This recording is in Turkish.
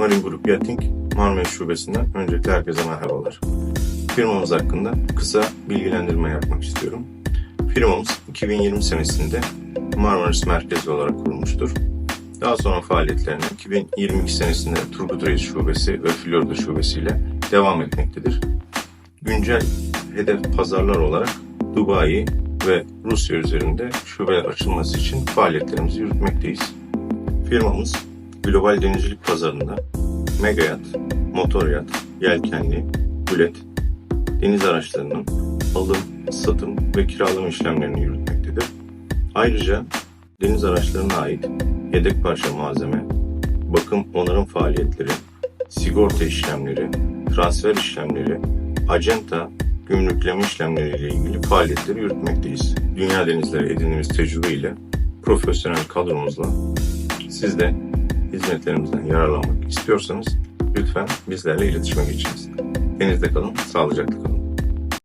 Marine Group Yachting Marmaris Şubesi'nden öncelikle herkese merhabalar. Firmamız hakkında kısa bilgilendirme yapmak istiyorum. Firmamız 2020 senesinde Marmaris merkezi olarak kurulmuştur. Daha sonra faaliyetlerine 2022 senesinde Turgut Reis Şubesi ve Florida Şubesi ile devam etmektedir. Güncel hedef pazarlar olarak Dubai ve Rusya üzerinde şubeler açılması için faaliyetlerimizi yürütmekteyiz. Firmamız global denizcilik pazarında mega yat, motor yat, yelkenli, gület, deniz araçlarının alım, satım ve kiralama işlemlerini yürütmektedir. Ayrıca deniz araçlarına ait yedek parça malzeme, bakım onarım faaliyetleri, sigorta işlemleri, transfer işlemleri, acenta, gümrükleme işlemleri ile ilgili faaliyetleri yürütmekteyiz. Dünya denizleri edindiğimiz tecrübeyle profesyonel kadromuzla siz de hizmetlerimizden yararlanmak istiyorsanız lütfen bizlerle iletişime geçiniz. Denizde kalın, sağlıcakla kalın.